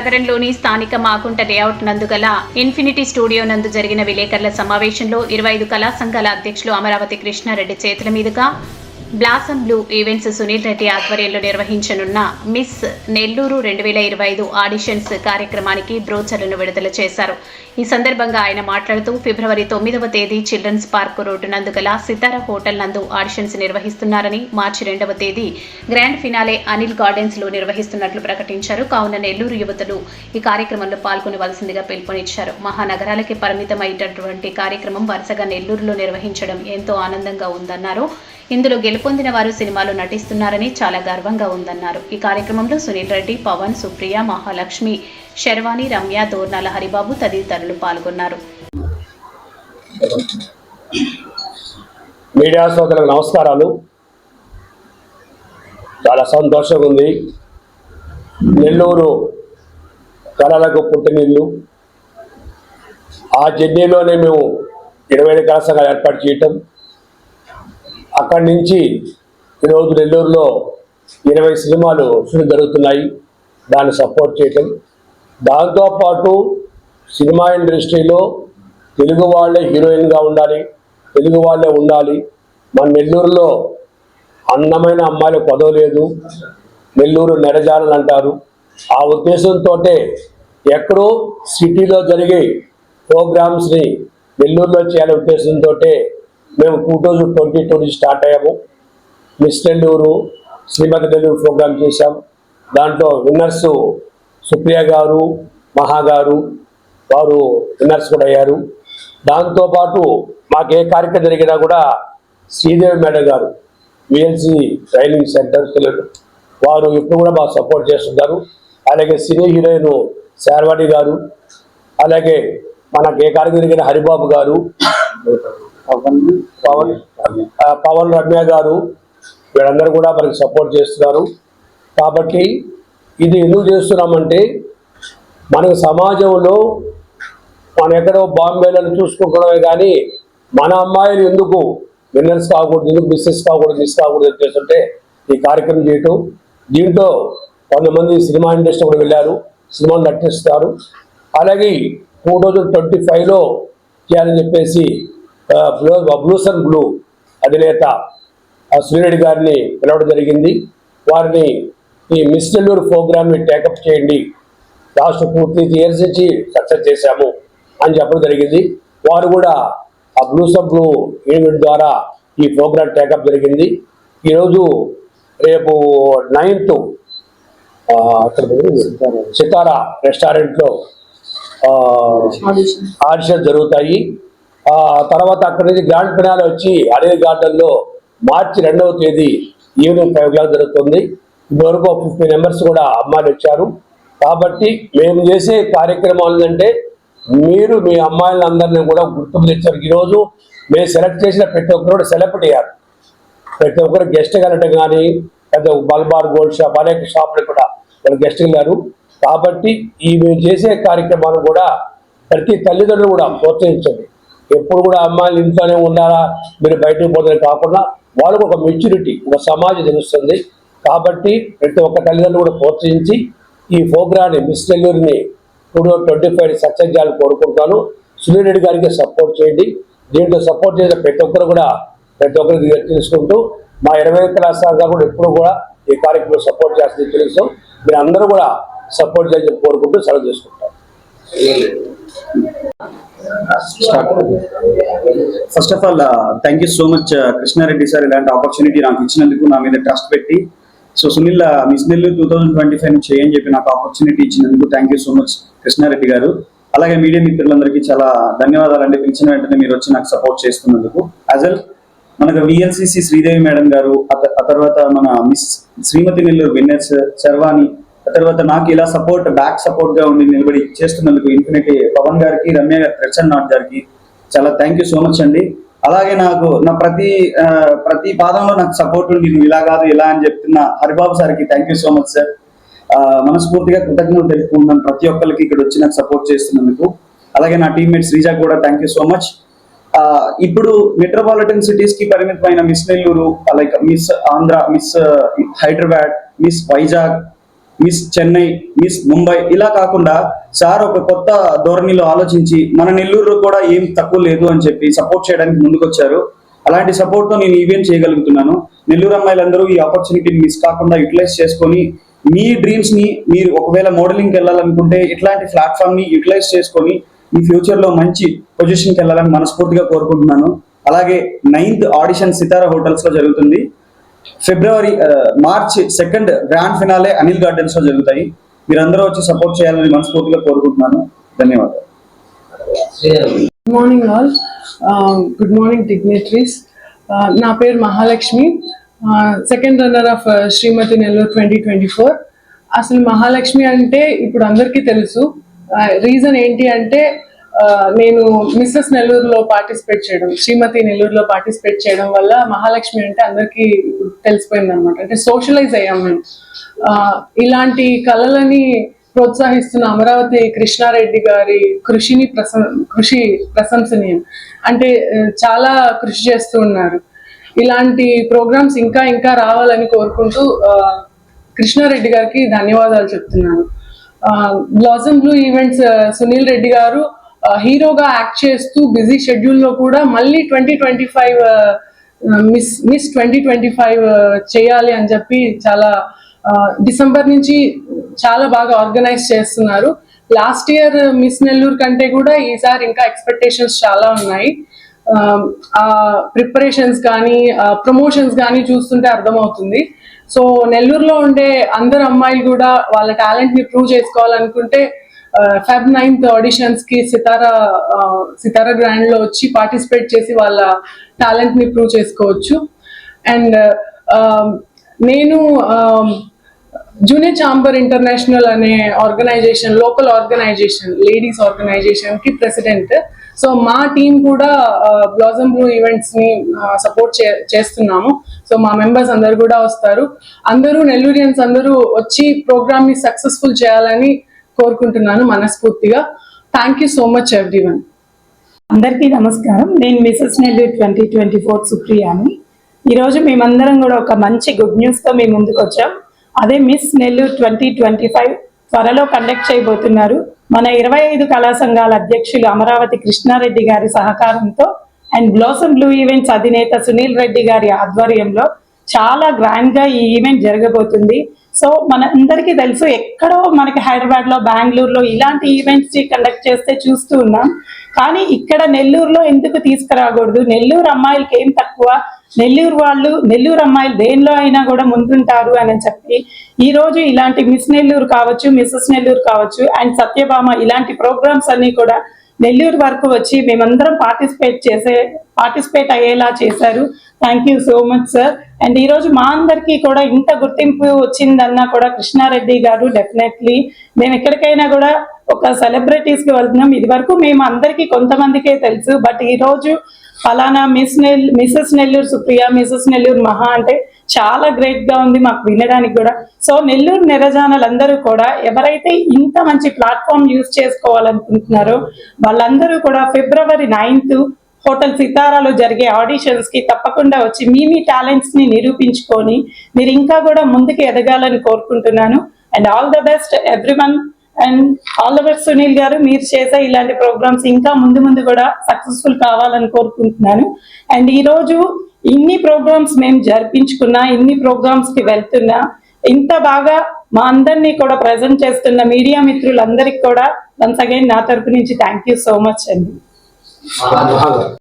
నగరంలోని స్థానిక మాగుంట లేఅవుట్ నందు గల ఇన్ఫినిటీ స్టూడియో నందు జరిగిన విలేకరుల సమావేశంలో ఇరవై ఐదు కళా సంఘాల అధ్యక్షులు అమరావతి కృష్ణారెడ్డి చేతుల మీదుగా blossom blue events Sunil Reddy ఆధ్వర్యంలో నిర్వహించనున్న మిస్ నెల్లూరు రెండు వేల ఇరవై ఐదు ఆడిషన్స్ కార్యక్రమానికి బ్రోచర్లను విడుదల చేశారు. ఈ సందర్భంగా ఆయన మాట్లాడుతూ ఫిబ్రవరి తొమ్మిదవ తేదీ చిల్డ్రన్స్ పార్క్ రోడ్డు నందు గల సితార హోటల్ నందు ఆడిషన్స్ నిర్వహిస్తున్నారని మార్చి రెండవ తేదీ గ్రాండ్ ఫినాలే అనిల్ గార్డెన్స్లో నిర్వహిస్తున్నట్లు ప్రకటించారు. కావున నెల్లూరు యువతులు ఈ కార్యక్రమంలో పాల్గొనవలసిందిగా పిలుపునిచ్చారు. మహానగరాలకి పరిమితమైనటువంటి కార్యక్రమం వరుసగా నెల్లూరులో నిర్వహించడం ఎంతో ఆనందంగా ఉందన్నారు. ఇందులో గెలుపొందిన వారు సినిమాలో నటిస్తున్నారని చాలా గర్వంగా ఉందన్నారు. ఈ కార్యక్రమంలో సునీల్ రెడ్డి పవన్ సుప్రియ మహాలక్ష్మి శర్వాణి రమ్య దోర్నాల హరిబాబు తదితరులు పాల్గొన్నారు. మీడియా సోదరులకు నమస్కారాలు. చాలా సంతోషంగా ఉంది. నెల్లూరు కళలకు పుట్టినిల్లు. ఆ జర్నీలోనే మేము ఇరవై ఐదు కళాశాల ఏర్పాటు చేయటం. అక్కడి నుంచి ఈరోజు నెల్లూరులో ఇరవై సినిమాలు షూటింగ్ జరుగుతున్నాయి. దాన్ని సపోర్ట్ చేయటం. దాంతోపాటు సినిమా ఇండస్ట్రీలో తెలుగు వాళ్ళే హీరోయిన్గా ఉండాలి తెలుగు వాళ్ళే ఉండాలి. మన నెల్లూరులో అందమైన అమ్మాయిలు పదవి లేదు నెల్లూరు నెరజాలని అంటారు. ఆ ఉద్దేశంతో ఎక్కడో సిటీలో జరిగే ప్రోగ్రామ్స్ని నెల్లూరులో చేయాలనే ఉద్దేశంతో మేము టూ థౌజండ్ ట్వంటీ టూ నుంచి స్టార్ట్ అయ్యాము. మిస్ నెల్లూరు శ్రీమతి నెల్లూరు ప్రోగ్రామ్ చేశాం. దాంట్లో విన్నర్స్ సుప్రియ గారు మహా గారు వారు విమర్శకుడు అయ్యారు దాంతోపాటు మాకు ఏ కార్యక్రమం జరిగినా కూడా Sridevi madam garu VLC training centre తెలియదు వారు ఇప్పుడు కూడా మాకు సపోర్ట్ చేస్తుంటారు. అలాగే సినీ హీరోయిన్ శార్వాణి గారు అలాగే మనకు ఏ కార్యక్రమం జరిగిన హరిబాబు గారు పవన్ పవన్ రమ్య గారు వీళ్ళందరూ కూడా మనకి సపోర్ట్ చేస్తున్నారు. కాబట్టి ఇది ఎందుకు చేస్తున్నామంటే మనకు సమాజంలో మనం ఎక్కడో బాంబేలను చూసుకుంటున్నామే కానీ మన అమ్మాయిలు ఎందుకు విన్నర్స్ కాకూడదు ఎందుకు మిస్సెస్ కాకూడదు మిస్ కాకూడదు అని చేస్తుంటే ఈ కార్యక్రమం చేయటం. దీంట్లో కొంతమంది సినిమా ఇండస్ట్రీ కూడా వెళ్ళారు సినిమాలు నటిస్తారు. అలాగే టూ థౌజండ్ ట్వంటీ ఫైవ్లో చేయాలని చెప్పేసి బ్లూ బ్లూస్ అండ్ బ్లూ అధినేత ఆ సూర్యుడి గారిని పిలవడం జరిగింది. వారిని ఈ మిస్ నెల్లూరు ప్రోగ్రామ్ని టేకప్ చేయండి. లాస్ట్ టూ త్రీ ఇయర్స్ నుంచి సక్సెస్ చేశాము అని చెప్పడం జరిగింది. వారు కూడా ఆ బ్లూ సబ్ బ్లూ ఈవెంట్ ద్వారా ఈ ప్రోగ్రామ్ టేకప్ జరిగింది. ఈరోజు రేపు నైన్త్ సితారా. రెస్టారెంట్లో ఆడిషన్ జరుగుతాయి. ఆ తర్వాత అక్కడి నుంచి గ్రాండ్ ఫినాలే వచ్చి అదే గార్డెన్లో మార్చి రెండవ తేదీ ఈవినింగ్ ఫైవ్ క్లాక్ జరుగుతుంది. ఇప్పటివరకు ఫిఫ్టీ మెంబర్స్ కూడా అమ్మాయిలు వచ్చారు. కాబట్టి మేము చేసే కార్యక్రమాలు ఏంటంటే మీరు మీ అమ్మాయిలందరినీ కూడా గుర్తుకు తెచ్చారు. ఈరోజు మేము సెలెక్ట్ చేసిన ప్రతి ఒక్కరు కూడా సెలెక్ట్ అయ్యారు. ప్రతి ఒక్కరు గెస్ట్ వెళ్ళటం కానీ పెద్ద బల్బార్ గోల్డ్ షాప్ అనేక షాపులు కూడా వాళ్ళు గెస్ట్ వెళ్ళారు. కాబట్టి ఈ మేము చేసే కార్యక్రమాలు కూడా ప్రతి తల్లిదండ్రులు కూడా ప్రోత్సహించండి. ఎప్పుడు కూడా అమ్మాయిలు ఇంట్లోనే ఉండాలా మీరు బయటకు పోతుంది కాకుండా వాళ్ళకు ఒక మెచ్యూరిటీ ఒక సమాజం తెలుస్తుంది. కాబట్టి ప్రతి ఒక్క తల్లిదండ్రులు కూడా ప్రోత్సహించి ఈ ప్రోగ్రాన్ని miss నెల్లూరుని two thousand twenty five success చేయాలని కోరుకుంటాను. సునీల్ రెడ్డి గారికి సపోర్ట్ చేయండి. దీంట్లో సపోర్ట్ చేసిన ప్రతి ఒక్కరు కూడా ప్రతి ఒక్కరికి తెలుసుకుంటూ మా ఇరవై కళాశాల కూడా ఎప్పుడు కూడా ఈ కార్యక్రమం సపోర్ట్ చేస్తుంది తెలుసు మీరు అందరూ కూడా సపోర్ట్ చేయాలని కోరుకుంటూ సెలవు చేసుకుంటాం. First of all thank you so much Krishnareddy sir ఇలాంటి ఆపర్చునిటీ నాకు ఇచ్చినందుకు నా మీద ట్రస్ట్ పెట్టి so Sunil miss Nellore two thousand twenty five చేయని చెప్పి నాకు ఆపర్చునిటీ ఇచ్చినందుకు thank you so much Krishnareddy గారు. అలాగే మీడియా మిత్రులందరికీ చాలా ధన్యవాదాలు అండి. పిలిచిన వెంటనే మీరు వచ్చి నాకు సపోర్ట్ చేస్తున్నందుకు. యాజ్ వెల్ మనకు విఎల్సిసి శ్రీదేవి మేడం గారు ఆ తర్వాత మన మిస్ శ్రీమతి నెల్లూరు విన్నర్స్ శర్వాణి ఆ తర్వాత నాకు ఇలా సపోర్ట్ బ్యాక్ సపోర్ట్గా ఉండి నిలబడి చేస్తున్నందుకు ఇన్ఫినిటీ పవన్ గారికి రమ్య గారి ప్రచన్ నాట్ గారికి చాలా థ్యాంక్ యూ సో మచ్ అండి. అలాగే నాకు నా ప్రతి ప్రతి పాదంలో నాకు సపోర్ట్ నేను ఇలా కాదు ఇలా అని చెప్తున్న హరిబాబు సార్కి thank you so much sir మనస్ఫూర్తిగా కృతజ్ఞతలు తెలుపుకుంటున్నాను ప్రతి ఒక్కరికి ఇక్కడ వచ్చి నాకు సపోర్ట్ చేస్తున్నందుకు. అలాగే నా టీమ్మేట్ శ్రీజా కూడా థ్యాంక్ యూ సో మచ్ ఇప్పుడు మెట్రోపాలిటన్ సిటీస్కి పరిమితమైన miss Nellore like miss Andhra miss Hyderabad miss Vizag miss Chennai miss Mumbai ఇలా కాకుండా సార్ ఒక కొత్త ధోరణిలో ఆలోచించి మన నెల్లూరు కూడా ఏం తక్కువ లేదు అని చెప్పి సపోర్ట్ చేయడానికి ముందుకొచ్చారు. అలాంటి సపోర్ట్తో నేను ఈవెంట్ చేయగలుగుతున్నాను. నెల్లూరు అమ్మాయిలందరూ ఈ ఆపర్చునిటీని మిస్ కాకుండా యూటిలైజ్ చేసుకొని మీ డ్రీమ్స్ని మీరు ఒకవేళ మోడలింగ్కి వెళ్ళాలనుకుంటే ఇట్లాంటి ప్లాట్ఫామ్ని యూటిలైజ్ చేసుకొని మీ ఫ్యూచర్లో మంచి పొజిషన్కి వెళ్ళాలని మనస్ఫూర్తిగా కోరుకుంటున్నాను. అలాగే నైన్త్ ఆడిషన్ సితారా హోటల్స్లో జరుగుతుంది. February March second grand finale Anil గార్డెన్స్లో జరుగుతాయి. మీరందరూ వచ్చి సపోర్ట్ చేయాలని మనస్ఫూర్తిగా కోరుకుంటున్నాను. ధన్యవాదాలు. Good morning all good morning dignitaries నా పేరు Mahalakshmi. Second runner of Srimathi Nellore twenty twenty four అసలు మహాలక్ష్మి అంటే ఇప్పుడు అందరికీ తెలుసు. Uh, రీజన్ ఏంటి అంటే నేను మిస్సెస్ నెల్లూరులో పార్టిసిపేట్ చేయడం శ్రీమతి నెల్లూరులో పార్టిసిపేట్ చేయడం వల్ల మహాలక్ష్మి అంటే అందరికీ తెలిసిపోయింది అనమాట అంటే సోషలైజ్ అయ్యాం మేము. ఇలాంటి కళలని ప్రోత్సహిస్తున్న అమరావతి కృష్ణారెడ్డి గారి కృషిని ప్రసం కృషి ప్రశంసనీయం. అంటే చాలా కృషి చేస్తూ ఉన్నారు. ఇలాంటి ప్రోగ్రామ్స్ ఇంకా ఇంకా రావాలని కోరుకుంటూ కృష్ణారెడ్డి గారికి ధన్యవాదాలు చెప్తున్నాను. Blossom blue events Sunil Reddy గారు హీరోగా యాక్ట్ చేస్తూ బిజీ షెడ్యూల్లో కూడా మళ్ళీ twenty twenty five miss miss twenty twenty five చేయాలి అని చెప్పి చాలా డిసెంబర్ నుంచి చాలా బాగా ఆర్గనైజ్ చేస్తున్నారు. లాస్ట్ ఇయర్ మిస్ నెల్లూరు కంటే కూడా ఈసారి ఇంకా ఎక్స్పెక్టేషన్స్ చాలా ఉన్నాయి. ఆ, ఆ ప్రిపరేషన్స్ కానీ ప్రమోషన్స్ కానీ చూస్తుంటే అర్థమవుతుంది. సో నెల్లూరులో ఉండే అందరు అమ్మాయిలు కూడా వాళ్ళ టాలెంట్ని ప్రూవ్ చేసుకోవాలనుకుంటే ఫెబ్ నైన్త్ ఆడిషన్స్కి సితారా సితారా గ్రాండ్లో వచ్చి పార్టిసిపేట్ చేసి వాళ్ళ టాలెంట్ని ప్రూవ్ చేసుకోవచ్చు. అండ్ నేను జూనియర్ ఛాంబర్ ఇంటర్నేషనల్ అనే ఆర్గనైజేషన్ లోకల్ ఆర్గనైజేషన్ లేడీస్ ఆర్గనైజేషన్కి ప్రెసిడెంట్ సో మా టీం కూడా బ్లాజమ్ బ్లూ ఈవెంట్స్ని సపోర్ట్ చేస్తున్నాము. సో మా మెంబర్స్ అందరు కూడా వస్తారు. అందరూ నెల్లూరియన్స్ అందరూ వచ్చి ప్రోగ్రామ్ని సక్సెస్ఫుల్ చేయాలని కోరుకుంటున్నాను మనస్ఫూర్తిగా. Thank you so much every one అందరికీ నమస్కారం. నేను Mrs Nellore twenty twenty four సుప్రియాని. ఈరోజు మేమందరం కూడా ఒక మంచి గుడ్ న్యూస్తో మీ ముందుకు వచ్చాం. అదే miss Nellore twenty twenty five త్వరలో కండక్ట్ చేయబోతున్నారు. మన ఇరవై ఐదు కళా సంఘాల అధ్యక్షులు అమరావతి కృష్ణారెడ్డి గారి సహకారంతో అండ్ బ్లోసమ్ బ్లూ ఈవెంట్స్ అధినేత సునీల్ రెడ్డి గారి ఆధ్వర్యంలో చాలా గ్రాండ్గా ఈ ఈవెంట్ జరగబోతుంది. సో మన అందరికీ తెలుసు ఎక్కడో మనకి హైదరాబాద్లో బెంగళూరులో ఇలాంటి ఈవెంట్స్ కండక్ట్ చేస్తే చూస్తూ ఉన్నాం. కానీ ఇక్కడ నెల్లూరులో ఎందుకు తీసుకురాకూడదు? నెల్లూరు అమ్మాయిలకి ఏం తక్కువ? నెల్లూరు వాళ్ళు నెల్లూరు అమ్మాయిలు దేనిలో అయినా కూడా ముందుంటారు అని చెప్పి ఈ రోజు ఇలాంటి మిస్ నెల్లూరు కావచ్చు మిస్సెస్ నెల్లూరు కావచ్చు అండ్ సత్యభామ ఇలాంటి ప్రోగ్రామ్స్ అన్ని కూడా నెల్లూరు వరకు వచ్చి మేమందరం పార్టిసిపేట్ చేసే పార్టిసిపేట్ అయ్యేలా చేశారు. Thank you so much sir and ఈ రోజు మా అందరికీ కూడా ఇంత గుర్తింపు వచ్చిందన్నా కూడా కృష్ణారెడ్డి గారు డెఫినెట్లీ మేము ఎక్కడికైనా కూడా ఒక సెలబ్రిటీస్కి వెళ్తున్నాం. ఇది వరకు మేము అందరికీ కొంతమందికే తెలుసు. బట్ ఈ రోజు ఫలానా మిస్ నెల్ మిస్సెస్ నెల్లూరు సుప్రియ మిస్సెస్ నెల్లూరు మహా అంటే చాలా గ్రేట్గా ఉంది మాకు వినడానికి కూడా. సో నెల్లూరు నిరజానలందరూ కూడా ఎవరైతే ఇంత మంచి ప్లాట్ఫామ్ యూజ్ చేసుకోవాలనుకుంటున్నారో వాళ్ళందరూ కూడా ఫిబ్రవరి నైన్త్ హోటల్ సితారాలో జరిగే ఆడిషన్స్కి తప్పకుండా వచ్చి మీ మీ టాలెంట్స్ని నిరూపించుకొని మీరు ఇంకా కూడా ముందుకు ఎదగాలని కోరుకుంటున్నాను. And all the best every and all the best Sunil గారు. మీరు చేసే ఇలాంటి ప్రోగ్రామ్స్ ఇంకా ముందు ముందు కూడా సక్సెస్ఫుల్ కావాలని కోరుకుంటున్నాను. అండ్ ఈ రోజు ఇన్ని ప్రోగ్రామ్స్ మేము జరిపించుకున్నా ఇన్ని ప్రోగ్రామ్స్కి వెళ్తున్నా ఇంత బాగా మా అందరినీ కూడా ప్రజెంట్ చేస్తున్న మీడియా మిత్రులందరికీ కూడా వన్స్ అగైన్ నా తరపు నుంచి థ్యాంక్ యూ సో మచ్ అండి. 好的，好的。